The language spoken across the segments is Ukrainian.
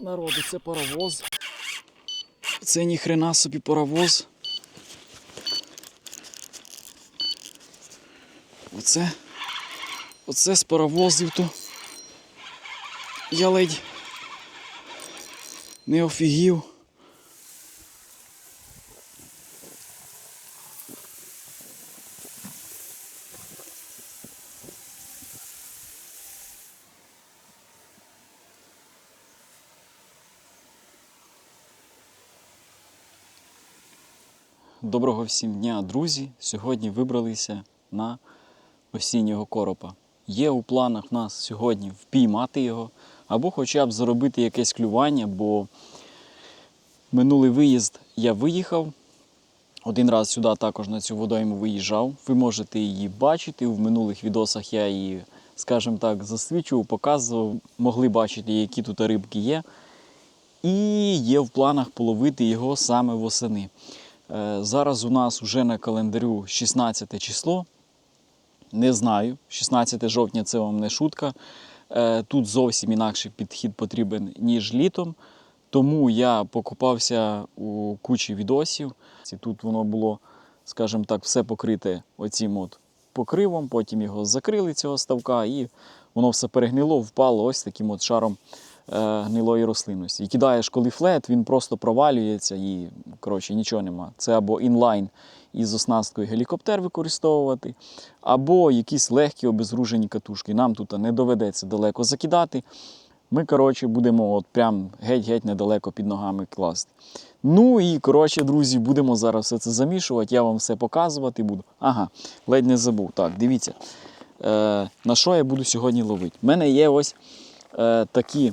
Народу, це паровоз. Це ніхрена собі паровоз. Оце. Оце з паровозів то. Я ледь не офігів. Доброго всім дня, друзі! Сьогодні вибралися на осіннього коропа. Є у планах нас сьогодні впіймати його або хоча б заробити якесь клювання, бо минулий виїзд я виїхав. Один раз сюди також на цю водойму виїжджав. Ви можете її бачити. В минулих відосах я її, скажімо так, засвічував, показував, могли бачити, які тут рибки є. І є в планах половити його саме восени. Е, Зараз у нас вже на календарю 16 число. Не знаю, 16 жовтня це вам не шутка. Е, Тут зовсім інакший підхід потрібен, ніж літом. Тому я покупався у кучі відосів. Тут воно було, скажімо так, все покрите оцім от покривом, потім його закрили цього ставка, і воно все перегнило, впало ось таким от шаром гнилої рослинності. І кидаєш, коли флет, він просто провалюється і коротше, нічого нема. Це або інлайн із оснасткою гелікоптер використовувати, або якісь легкі обезружені катушки. Нам тут не доведеться далеко закидати. Ми, коротше, будемо от прям геть-геть недалеко під ногами класти. Ну і коротше, друзі, будемо зараз все це замішувати. Я вам все показувати буду. Ага, ледь не забув. Так, дивіться, е, на що я буду сьогодні ловити. У мене є ось е, такі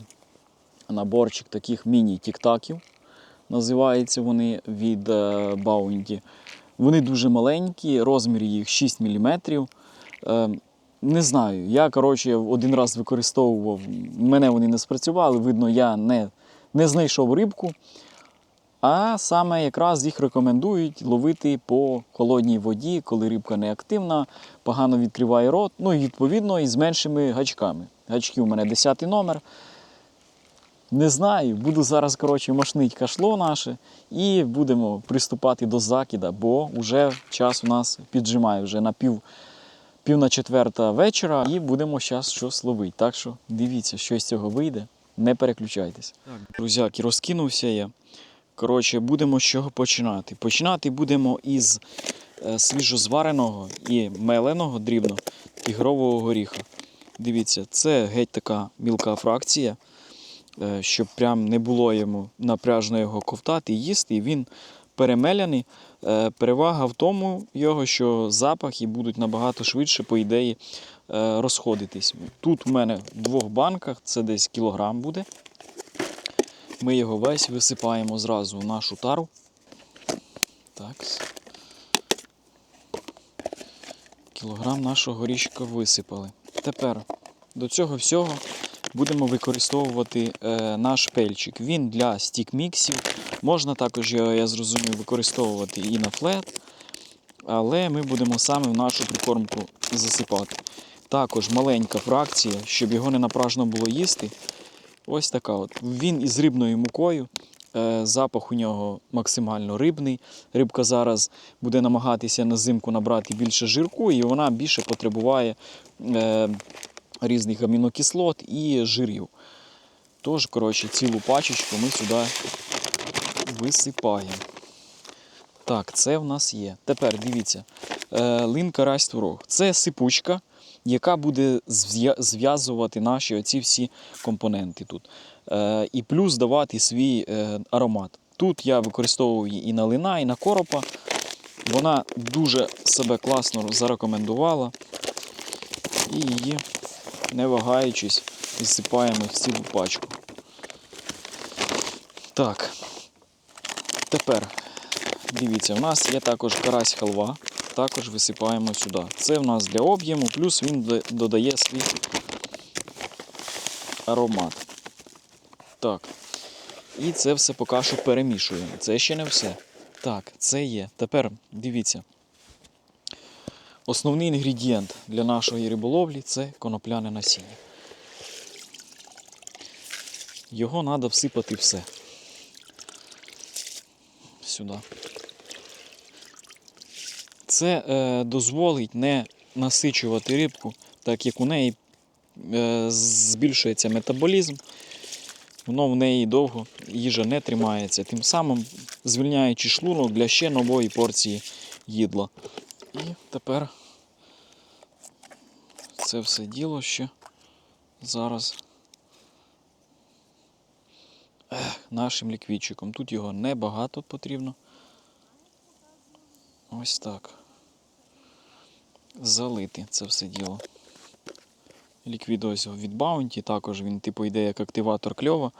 наборчик таких міні-тіктаків. Називаються вони від е, Bounty. Вони дуже маленькі, розмір їх 6 мм. Е, не знаю, я коротше, один раз використовував, мене вони не спрацювали, видно, я не, не знайшов рибку. А саме якраз їх рекомендують ловити по холодній воді, коли рибка не активна, погано відкриває рот. Ну і відповідно і з меншими гачками. Гачки у мене 10 номер. Не знаю, буду зараз коротше, мошнить кашло наше і будемо приступати до закида, бо вже час у нас піджимає вже на пів, пів на четверта вечора і будемо зараз щось ловити. Так що дивіться, що з цього вийде, не переключайтесь. Так, друзяки, розкинувся я. Коротше, будемо з чого починати. Починати будемо із е, свіжозвареного і меленого дрібно тігрового горіха. Дивіться, це геть така мілка фракція, щоб прям не було йому напряжно його ковтати і їсти. І він перемеляний. Е, Перевага в тому, його, що запахи будуть набагато швидше, по ідеї, е, розходитись. Тут у мене в двох банках це десь кілограм буде. Ми його весь висипаємо зразу в нашу тару. Так. Кілограм нашого горішка висипали. Тепер до цього всього будемо використовувати е, наш пельчик. Він для стік-міксів. Можна також я зрозумів, використовувати і на флет. Але ми будемо саме в нашу прикормку засипати. Також маленька фракція, щоб його не напражно було їсти. Ось така от. Він із рибною мукою. Е, Запах у нього максимально рибний. Рибка зараз буде намагатися на зимку набрати більше жирку, і вона більше потребуває е, різних амінокислот і жирів. Тож, коротше, цілу пачечку ми сюди висипаємо. Так, це в нас є. Тепер дивіться, е, лин карась творог. Це сипучка, яка буде зв'язувати наші оці всі компоненти тут. Е, і плюс давати свій е, аромат. Тут я використовую і на лина, і на коропа. Вона дуже себе класно зарекомендувала. І її, не вагаючись, висипаємо в цілу пачку. Так. Тепер Дивіться, у нас є також карась халва, також висипаємо сюди. Це в нас для об'єму, плюс він додає свій аромат. Так. І це все поки що перемішуємо. Це ще не все. Так, це є. Тепер дивіться. Основний інгредієнт для нашої риболовлі це конопляне насіння. його треба всипати все. Сюди. Це е, дозволить не насичувати рибку, так як у неї е, збільшується метаболізм, воно в неї довго їжа не тримається, тим самим звільняючи шлунок для ще нової порції їдла. І тепер це все діло ще зараз нашим ліквідчиком. Тут його небагато потрібно. Ось так. Залити це все діло. Ліквід ось від Bounty, також він типу йде як активатор кльова.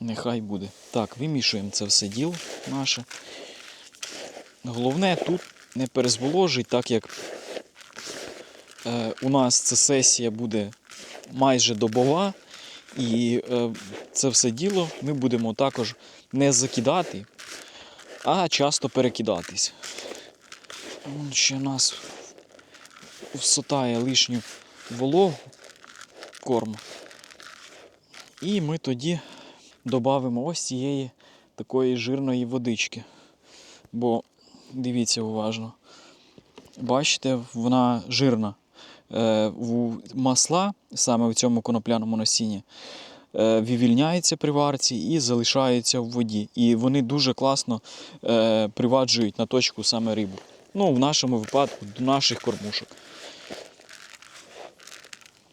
Нехай буде. Так, вимішуємо це все діло наше. Головне тут не перезволожить, так як у нас ця сесія буде майже добова, і е, це все діло ми будемо також не закидати, а часто перекидатись. Ще нас всотає лишню вологу корм. І ми тоді додамо ось цієї такої жирної водички. Бо дивіться уважно. Бачите, вона жирна. Е, масла саме в цьому конопляному насінні е, вивільняється при варці і залишається в воді. І вони дуже класно е, приваджують на точку саме рибу. Ну, в нашому випадку до наших кормушок.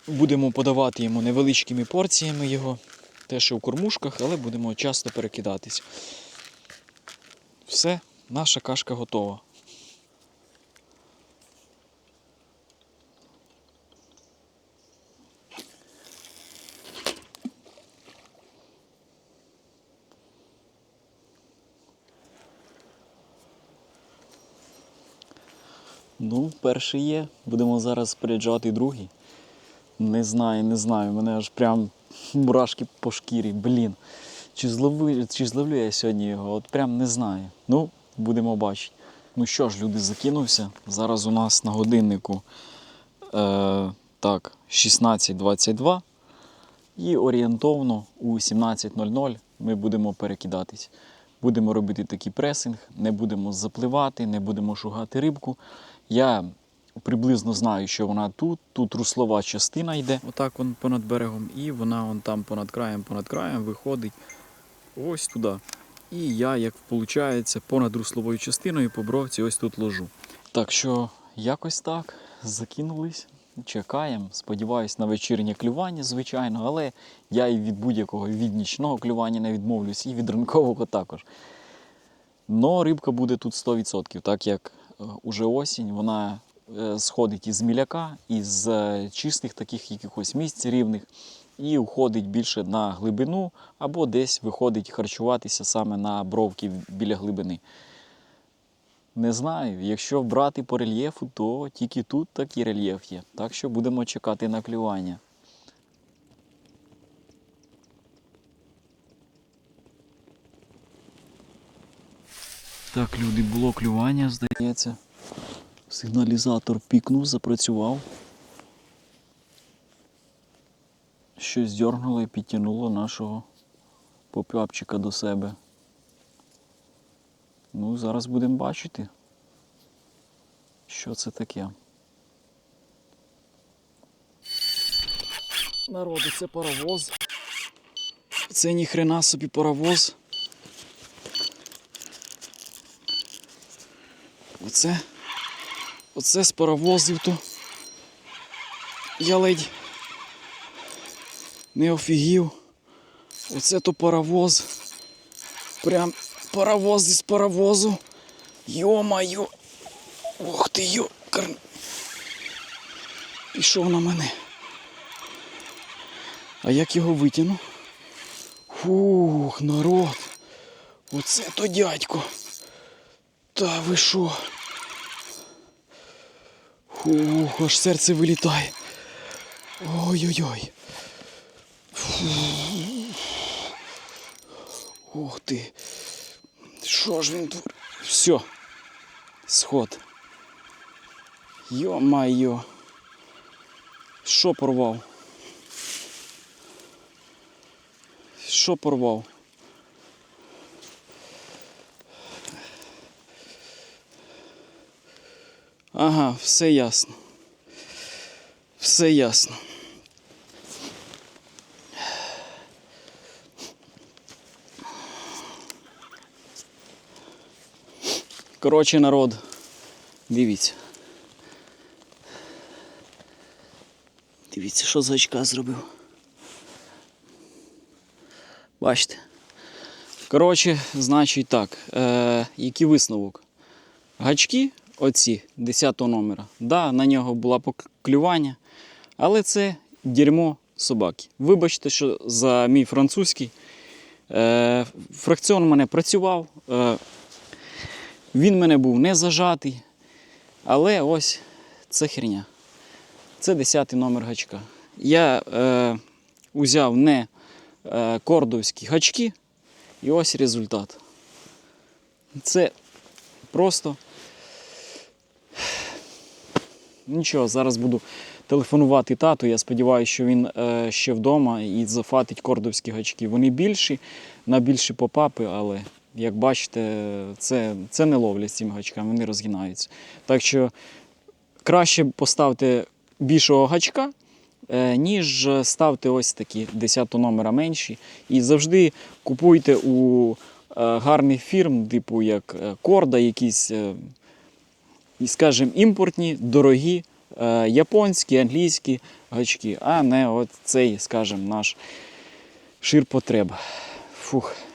Будемо подавати йому невеличкими порціями його, те, що в кормушках, але будемо часто перекидатись. Все, наша кашка готова. Ну, перший є. Будемо зараз споряджати другий. Не знаю, не знаю. Мене аж прям мурашки по шкірі. Блін. Чи зловлю, чи зловлю я сьогодні його? От прям не знаю. Ну, будемо бачити. Ну що ж, люди, закинувся. Зараз у нас на годиннику е, так, 16.22. І орієнтовно у 17.00 ми будемо перекидатись. Будемо робити такий пресинг, не будемо запливати, не будемо шугати рибку. Я приблизно знаю, що вона тут, тут руслова частина йде, отак вон понад берегом, і вона вон там понад краєм, понад краєм виходить ось туди. І я, як виходить, понад русловою частиною по бровці ось тут ложу. Так що якось так закинулись. Чекаємо, сподіваюсь, на вечірнє клювання, звичайно, але я і від будь-якого від нічного клювання не відмовлюсь, і від ранкового також. Но рибка буде тут 100%, так як е, уже осінь, вона е, сходить із міляка, із е, чистих таких якихось місць рівних, і уходить більше на глибину, або десь виходить харчуватися саме на бровки біля глибини. Не знаю, якщо брати по рельєфу, то тільки тут такий рельєф є. Так що будемо чекати на клювання. Так, люди, було клювання, здається. Сигналізатор пікнув, запрацював. Щось дьорнуло і підтягнуло нашого попапчика до себе. Ну, зараз будемо бачити, що це таке. Народу, це паровоз. Це ніхрена собі паровоз. Оце. Оце з паровозів то. Я ледь не офігів. Оце то паровоз. Прям паровоз із паровозу. Йо-майо. Ох ти йо. Пішов на мене. А як його витягну? Фух, народ. Оце то дядько. Та ви що? Фух, аж серце вилітає. Ой-ой-ой. Ух ти. Що ж він тут? Все. Сход. Йо-майо. Що порвав? що порвав. Ага, все ясно. Все ясно. Коротше, народ, дивіться. Дивіться, що за очка зробив. Бачите? Коротше, значить так, е, який висновок? Гачки, оці 10 номера, да, на нього було поклювання, але це дерьмо собаки. Вибачте, що за мій французький. Е, фракціон мене працював, е, він мене був не зажатий, але ось це херня. Це 10 номер гачка. Я е, узяв не е, кордовські гачки, і ось результат. Це просто. Нічого, зараз буду телефонувати тату. Я сподіваюся, що він е, ще вдома і зафатить кордовські гачки. Вони більші, на більші попапи, але як бачите, це, це не ловлять з цими гачками, вони розгинаються. Так що краще поставте більшого гачка, е, ніж ставте ось такі 10 номера менші. І завжди купуйте у е, гарних фірм, типу як е, Корда, якісь, скажімо, імпортні, дорогі, японські, англійські гачки, а не от цей, скажімо, наш ширпотреб. Фух.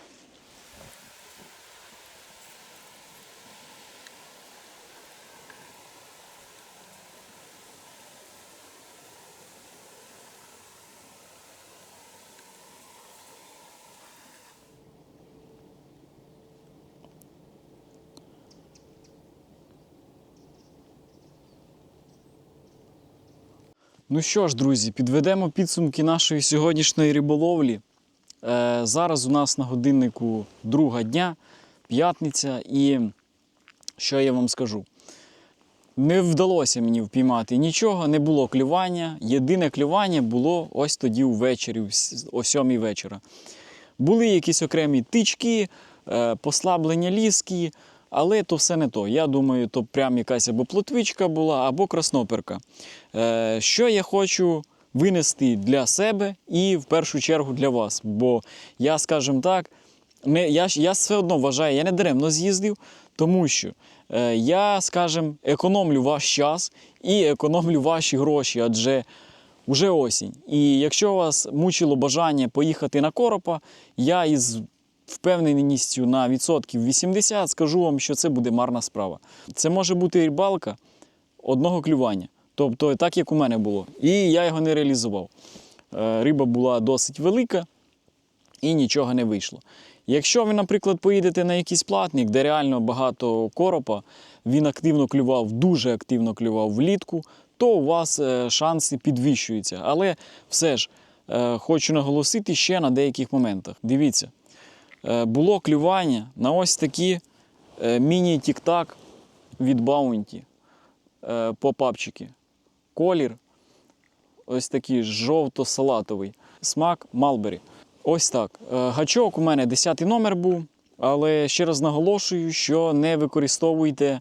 Ну що ж, друзі, підведемо підсумки нашої сьогоднішньої риболовлі. Е, зараз у нас на годиннику друга дня, п'ятниця, і що я вам скажу? Не вдалося мені впіймати нічого, не було клювання. Єдине клювання було ось тоді ввечері, о сьомій вечора. Були якісь окремі тички, е, послаблення ліски, але то все не то. Я думаю, то прям якась або плотвичка була, або красноперка. Е, Що я хочу винести для себе і в першу чергу для вас. Бо я, скажімо так, не, я, я все одно вважаю, я не даремно з'їздив, тому що е, я, скажімо, економлю ваш час і економлю ваші гроші, адже вже осінь. І якщо вас мучило бажання поїхати на коропа, я із впевненістю на відсотків 80 скажу вам, що це буде марна справа. Це може бути рибалка одного клювання. Тобто, так як у мене було. І я його не реалізував. Е, Риба була досить велика і нічого не вийшло. Якщо ви, наприклад, поїдете на якийсь платник, де реально багато коропа, він активно клював, дуже активно клював влітку, то у вас е, шанси підвищуються. Але все ж е, хочу наголосити ще на деяких моментах. Дивіться, було клювання на ось такі е, міні-тік-так від Баунті е, попапчики. Колір ось такий жовто-салатовий. Смак Малбері. Ось так. Е, Гачок у мене 10 номер був, але ще раз наголошую, що не використовуйте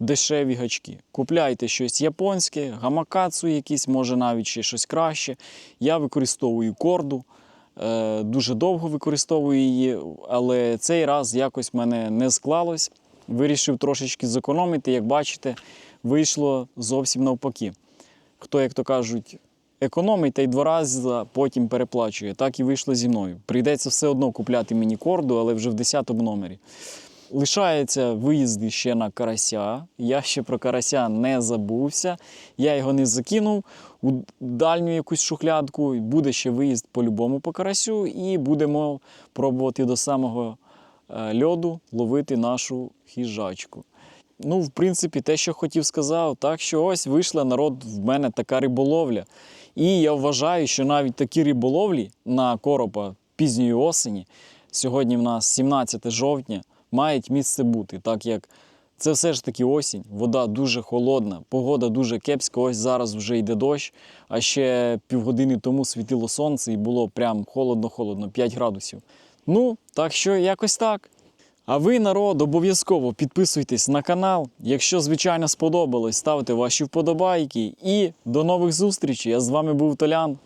дешеві гачки. Купляйте щось японське, гамакацу якийсь, може навіть ще щось краще. Я використовую корду. Е, Дуже довго використовую її, але цей раз якось в мене не склалось. Вирішив трошечки зекономити. Як бачите, вийшло зовсім навпаки. Хто, як то кажуть, економить та й два рази потім переплачує. Так і вийшло зі мною. Прийдеться все одно купляти мені корду, але вже в 10 номері. Лишається виїзди ще на карася. Я ще про карася не забувся. Я його не закинув у дальню якусь шухлядку. Буде ще виїзд по-любому по карасю, і будемо пробувати до самого е, льоду ловити нашу хижачку. Ну, в принципі, те, що хотів сказав, так що ось вийшла народ в мене така риболовля. І я вважаю, що навіть такі риболовлі на коропа пізньої осені, сьогодні в нас 17 жовтня, мають місце бути, так як Це все ж таки осінь, вода дуже холодна, погода дуже кепська. Ось зараз вже йде дощ, а ще півгодини тому світило сонце і було прям холодно-холодно, 5 градусів. Ну, так що якось так. А ви, народ, обов'язково підписуйтесь на канал. Якщо, звичайно, сподобалось, ставте ваші вподобайки. І до нових зустрічей. Я з вами був Толян.